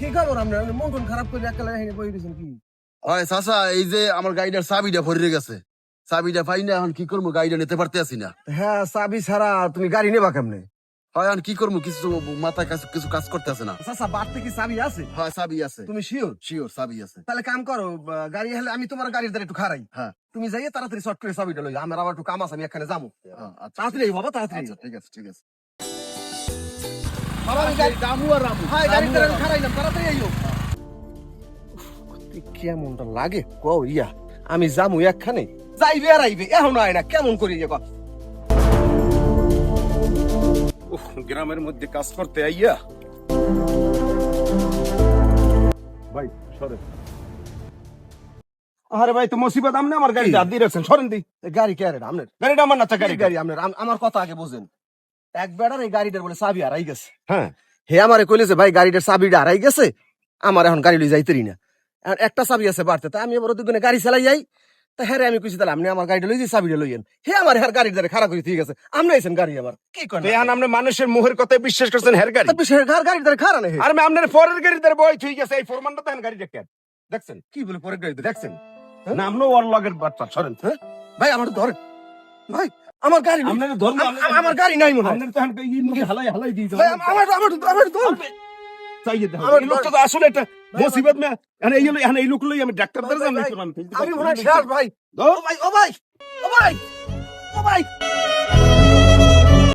কি খবর আপনার? মন টন খারাপ করে একা লাগাই বই দিয়েছেন কি? হয় চাচা এই যে আমার গাড়িটার চাবিটা ভরে গেছে। চাবিটা পাই না এখন কি করব? গাড়িটা নিতে পারতে আছি না। হ্যাঁ চাবি ছাড়া তুমি গাড়ি নেবা কেমনে? হয় এখন কি করব? কিছু মাথায় কাছে কিছু কাজ করতে না। চাচা বাড়তে কি চাবি আছে? হয় চাবি আছে। তুমি শিওর? শিওর চাবি আছে। তাহলে কাম করো গাড়ি হলে আমি তোমার গাড়ির দ্বারা একটু খারাই হ্যাঁ। তুমি যাইয়ে তাড়াতাড়ি শর্ট করে চাবিটা লই আমার আবার একটু কাম আছে আমি এখানে যাব। হ্যাঁ, আচ্ছা। তাড়াতাড়ি বাবা তাড়াতাড়ি আচ্ছা, ঠিক আছে ঠিক আছে। বাবা আমি গাড়ি রামু আর রামু। হ্যাঁ আমি খারাইলাম তাড়াতাড়ি আইও। কেমনটা লাগে? কও ইয়া আমি যামু একখানে। যাইবে আর আইবে এখন আয় না কেমন করি কর গ্রামের মধ্যে কাজ করতে আইয়া। ভাই সরেন। আরে ভাই তো মুসিবত আমনে আমার গাড়িটা হাত দিয়ে রাখছেন সরেন দি। এ গাড়ি কে রে আপনার গাড়িটা আমার না গাড়ি গাড়ি গাড়ি। আপনার আম- আমার কথা আগে বোঝেন। এক বেড়ার এই গাড়িটার বলে চাবি হারাই গেছে। হ্যাঁ। হে আমারে কইলে যে ভাই গাড়িটার চাবিটা হারাই গেছে আমার এখন গাড়ি লই যাইতেরি না। এখন একটা চাবি আছে বাড়তে তা আমি আবার দুজনে গাড়ি চালাই যাই তা হ্যাঁ আমি কইছি তাহলে আপনি আমার গাড়িটা লই যাই চাবিটা লইয়েন হে আমার হ্যাঁ গাড়ির দ্বারা খারাপ করে ঠিক আছে আপনি আইছেন গাড়ি আমার কি করেন? এখন আপনি মানুষের মুখের কথা বিশ্বাস করছেন হের গাড়ি? গাড়ির দ্বারা খারাপ নেই। আর আমি আপনার পরের গাড়ি দ্বারা বই ঠিক আছে এই ফোরমানটা দেখেন গাড়ি দেখেন দেখছেন? কি বলে পরের গাড়ি দেখছেন? না আপনিও ওর লগের বাচ্চা সরেন হ্যাঁ? ভাই আমার ধরে ভাই আমার গাড়ি। আপনার ধর্ম আম- আমার গাড়ি নাই মনে আপনার তো মুখে হালাই হালাই দিয়ে ভাই, আমার আমার আমার আমার ধর চাইয়ে দাও আমার লোক তো আসলে একটা মুসিবত মে এই এই লোক লই আমি ডাক্তার ভাই, করলাম আমি মনে হয় ভাই। ও ভাই ও ভাই।